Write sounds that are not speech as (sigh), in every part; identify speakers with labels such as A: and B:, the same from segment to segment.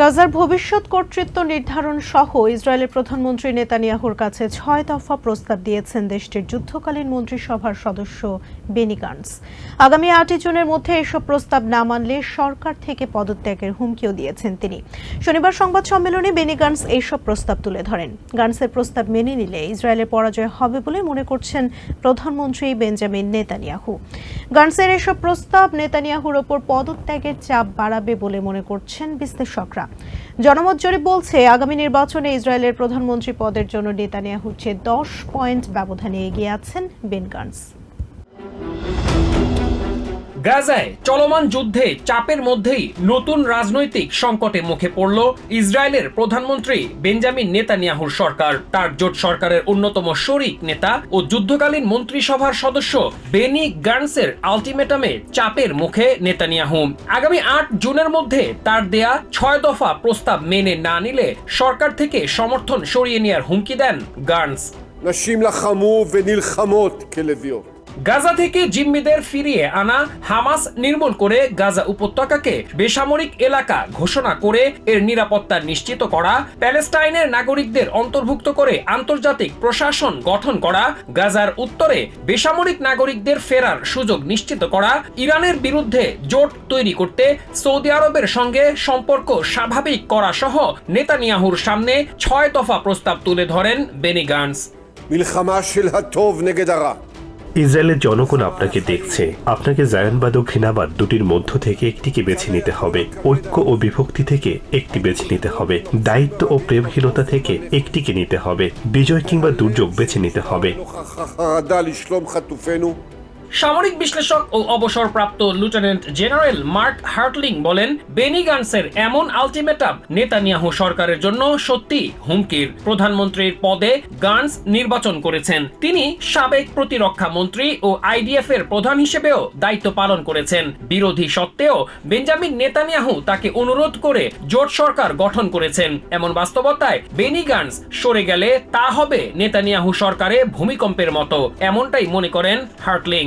A: গাজার ভবিষ্যৎ কর্তৃত্ব নির্ধারণ সহ ইসরায়েলের প্রধানমন্ত্রী নেতানিয়াহুর কাছে ছয় দফা প্রস্তাব দিয়েছেন দেশটির যুদ্ধকালীন মন্ত্রিসভার সদস্য বেনি গান্টস। আগামী আটই জুনের মধ্যে এসব প্রস্তাব না মানলে সরকার থেকে পদত্যাগের হুমকিও দিয়েছেন তিনি। শনিবার সংবাদ সম্মেলনে বেনি গান্টস এইসব প্রস্তাব তুলে ধরেন। গান্সের প্রস্তাব মেনে নিলে ইসরায়েলের পরাজয় হবে বলে মনে করছেন প্রধানমন্ত্রী বেঞ্জামিন নেতানিয়াহু। গান্টসের এসব প্রস্তাব নেতানিয়াহুর ওপর পদত্যাগের চাপ বাড়াবে বলে মনে করছেন বিশ্লেষকরা। জনমত জরিপ বলছে, আগামী নির্বাচনে ইসরায়েলের প্রধানমন্ত্রী পদের জন্য নেতানিয়াহুর চেয়ে দশ পয়েন্ট ব্যবধানে এগিয়ে আছেন, বেন গান্টস
B: গাজায় চলমান যুদ্ধে চাপের মধ্যেই নতুন রাজনৈতিক সংকটে মুখে পড়ল ইসরায়েলের প্রধানমন্ত্রী বেঞ্জামিন নেতানিয়াহুর সরকার তার জোট সরকারের অন্যতম শরিক নেতা ও যুদ্ধকালীন মন্ত্রিসভার সদস্য বেনি গান্সের আলটিমেটামে চাপের মুখে নেতানিয়াহু আগামী আট জুনের মধ্যে তার দেয়া ছয় দফা প্রস্তাব মেনে না নিলে সরকার থেকে সমর্থন সরিয়ে নেওয়ার হুমকি দেন গার্নস
C: נשים לחמו ונלחמות כלביאות.
B: গাজা থেকে জিম্মিদের ফিরিয়ে আনা হামাস নির্মূল করে গাজা উপত্যকাকে বেসামরিক এলাকা ঘোষণা করে এর নিরাপত্তা নিশ্চিত করা, প্যালেস্টাইনের নাগরিকদের অন্তর্ভুক্ত করে আন্তর্জাতিক প্রশাসন গঠন করা, গাজার উত্তরে বেসামরিক নাগরিকদের ফেরার সুযোগ নিশ্চিত করা, ইরানের বিরুদ্ধে জোট তৈরি করতে সৌদি আরবের সঙ্গে সম্পর্ক স্বাভাবিক করা সহ নেতানিয়াহুর সামনে ছয় দফা প্রস্তাব তুলে ধরেন বেনি
D: ইসরায়েলের জনগণ আপনাকে দেখছে। আপনাকে জায়নবাদ ও ঘৃণাবাদ দুটির মধ্য থেকে একটিকে বেছে নিতে হবে। ঐক্য ও বিভক্তি থেকে একটি বেছে নিতে হবে। দায়িত্ব ও প্রেমহীনতা থেকে একটিকে নিতে হবে। বিজয় কিংবা দুর্যোগ বেছে নিতে হবে। (laughs)
B: সামরিক বিশ্লেষক ও অবসরপ্রাপ্ত লুটেন্যান্ট জেনারেল মার্ক হার্টলিং বলেন, বেনি গান্সের এমন আলটিমেটাম নেতানিয়াহু সরকারের জন্য সত্যি হুমকির প্রধানমন্ত্রীর পদে গান্স নির্বাচন করেছেন। তিনি সাবেক প্রতিরক্ষা মন্ত্রী ও আইডিএফ এর প্রধান হিসেবেও দায়িত্ব পালন করেছেন। বিরোধী সত্ত্বেও বেঞ্জামিন নেতানিয়াহু তাকে অনুরোধ করে জোট সরকার গঠন করেছেন। এমন বাস্তবতায় বেনি গান্স সরে গেলে তা হবে নেতানিয়াহু সরকারে ভূমিকম্পের মতো। এমনটাই মনে করেন হার্টলিং।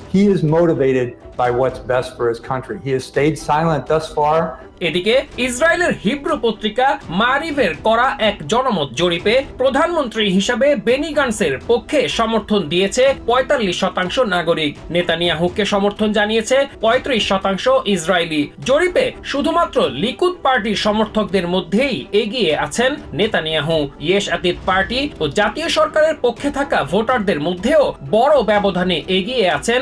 E: He is motivated by what's best for his country. He has stayed silent thus far.
B: এদিকে ইসরায়েলের হিব্রু পত্রিকা মারিভের করা এক জনমত জরিপে প্রধানমন্ত্রী হিসাবে বেনি গান্সের পক্ষে সমর্থন দিয়েছে পঁয়তাল্লিশ শতাংশ নাগরিক নেতানিয়াহুকে সমর্থন জানিয়েছে পঁয়ত্রিশ শতাংশ ইসরায়েলি জরিপে শুধুমাত্র লিকুদ পার্টির সমর্থকদের মধ্যেই এগিয়ে আছেন নেতানিয়াহু ইয়েশ আতিত পার্টি ও জাতীয় সরকারের পক্ষে থাকা ভোটারদের মধ্যেও বড় ব্যবধানে এগিয়ে আছেন